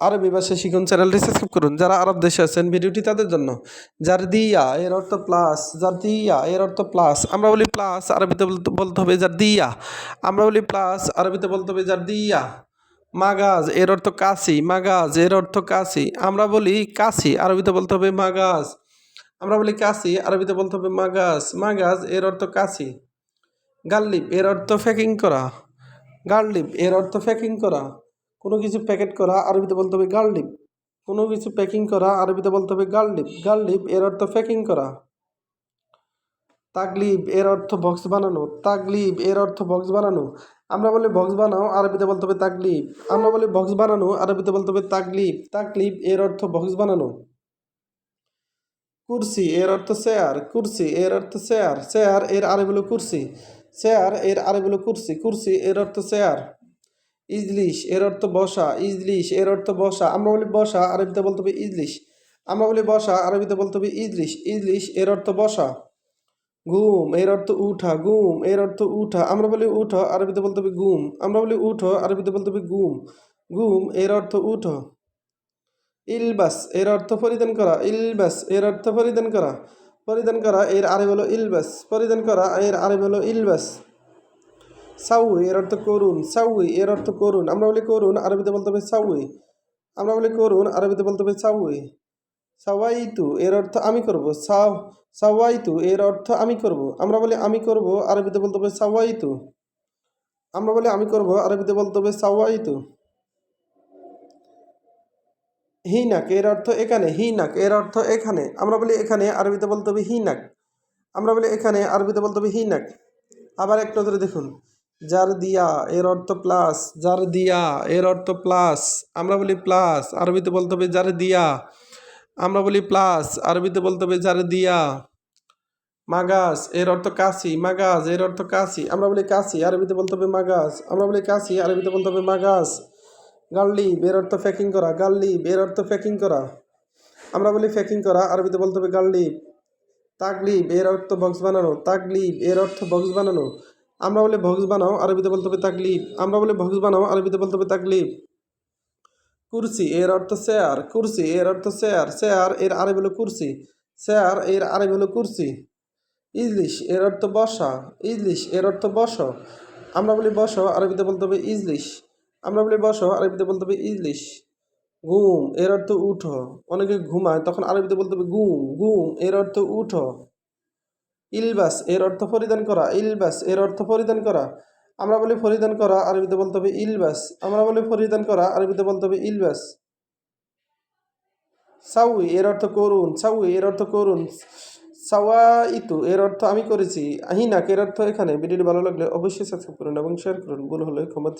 আরবি ভাষা শিখুন চ্যানেলটি সাবস্ক্রাইব করুন। যারা আরব দেশে আছেন, ভিডিওটি তাদের জন্য। জারদিয়া, এর অর্থ প্লাস জারদিয়া, এর অর্থ প্লাস আমরা বলি প্লাস আরবিতে বলতে হবে জারদিয়া। আমরা বলি প্লাস আরবিতে বলতে হবে জারদিয়া। মাগাজ, এর অর্থ কাশি। মাগাজ, এর অর্থ কাশি। আমরা বলি কাশি, আরবিতে বলতে হবে মাগাজ। আমরা বলি কাশি, আরবিতে বলতে হবে মাগাজ। মাগাজ, এর অর্থ কাশি। গাল্লিপ এর অর্থ প্যাকিং করা। গার্লিপ এর অর্থ প্যাকিং করা। কোনো কিছু প্যাকেট করা, আরবিতে বলতে হবে গার্লিপ কোনো কিছু প্যাকিং করা, আরবিতে বলতে হবে গার্লিপ গার্লিপ এর অর্থ প্যাকিং করা। তাগলিব এর অর্থ বক্স বানানো। তাগলিব এর অর্থ বক্স বানানো। আমরা বলি বক্স বানাও, আরবিতে বলতে হবে তাগলিব আমরা বলি বক্স বানানো, আরবিতে বলতে হবে তাগলিব তাগলিব এর অর্থ বক্স বানানো। কুরসি এর অর্থ চেয়ার কুরসি এর অর্থ চেয়ার চেয়ারের আরবি হলো কুরসি। চেয়ারের আরবি হলো কুরসি। কুরসি এর অর্থ চেয়ার ইজলিশ, এর অর্থ বসা, ইজলিশ, এর অর্থ বসা, আমরা বলি বসা, আরবিতে বলতে হবে ইজলিশ। আমরা বলি বসা, আরবিতে বলতে হবে ইজলিশ। ইজলিশ, এর অর্থ বসা। ঘুম, এর অর্থ উঠা, ঘুম, এর অর্থ উঠা। আমরা বলি উঠো, আরবিতে বলতে হবে ঘুম। আমরা বলি উঠো, আরবিতে বলতে হবে ঘুম। ঘুম, এর অর্থ উঠ। ইলবাস, এর অর্থ পরিধান করা। ইলবাস, এর অর্থ পরিধান করা। পরিধান করা, এর আরে হলো ইলবাস। পরিধান করা, এর আরবি হলো ইলবাস। সাউই, এর অর্থ করুন, সাউই, এর অর্থ করুন। আমরা বলি করুন, আরবিতে বলতে হবে সাউই। আমরা বলি করুন, আরবিতে বলতে হবে সাউই। সাওয়াইতু, এর অর্থ আমি করব। সাও, সাওয়াইতু, এর অর্থ আমি করব। আমরা বলি আমি করব, আরবিতে বলতে হবে সাওয়াইতু। আমরা বলি আমি করব, আরবিতে বলতে হবে সাওয়াইতু। হিনাক, এর অর্থ এখানে, হিনাক, এর অর্থ এখানে। আমরা বলি এখানে, আরবিতে বলতে হবে হিনাক। আমরা বলি এখানে, আরবিতে বলতে হবে হিনাক। আবার এক নজরে দেখুন। যার দিয়া, এর অর্থ প্লাস যার দিয়া, এর অর্থ প্লাস আমরা বলি প্লাস আরবিতে বলতে হবে যার দিয়া, আমরা বলি প্লাস আরবিতে বলতে হবে যার দিয়া। মাগাস, এর অর্থ কাশি, মাগাস, এর অর্থ কাশি, আমরা বলি কাশি, আরবিতে বলতে হবে মাগাস, আমরা বলি কাশি, আরবিতে বলতে হবে মাগাস। গাল্লি এর অর্থ প্যাকিং করা গাল্লি এর অর্থ প্যাকিং করা, আমরা বলি প্যাকিং করা, আরবিতে বলতে হবে গাল্লিব তাকলিব, এর অর্থ বক্স বানানো, তাকলিব, এর অর্থ বক্স বানানো আমরা বলে বক্স বানাও, আরবিতে বলতে হবে তাকলিব আমরা বলে বক্স বানাও, আরবিতে বলতে হবে তাকলিব কুরসি, এর অর্থ চেয়ার কুরসি, এর অর্থ চেয়ার চেয়ারের আরবি হলো কুরসি। চেয়ারের আরবি হলো কুরসি। ইজলিশ, এর অর্থ বসা। ইজলিশ, এর অর্থ বস। আমরা বলি বস, আরবিতে বলতে হবে ইজলিশ। আমরা বলি বস, আরবিতে বলতে হবে ইজলিশ। ঘুম, এর অর্থ উঠো। অনেকে ঘুমায়, তখন আরবিতে বলতে হবে ঘুম। ঘুম, এর অর্থ উঠো। ইলবাস, এর অর্থ পরিধান করা। ইলবাস, এর অর্থ পরিধান করা। আমরা বলি পরিধান করা, আরবিতে বলতে হবে ইলবাস। আমরা বলি পরিধান করা, আরবিতে বলতে হবে ইলবাস। সাউই, এর অর্থ করুন। সাউই, এর অর্থ করুন। সাওয়া ইতু এর অর্থ আমি করেছি। আহিনাক, এর অর্থ এখানে। ভিডিওটি ভালো লাগলে অবশ্যই সাবস্ক্রাইব করুন এবং শেয়ার করুন। ভুল হলে ক্ষমা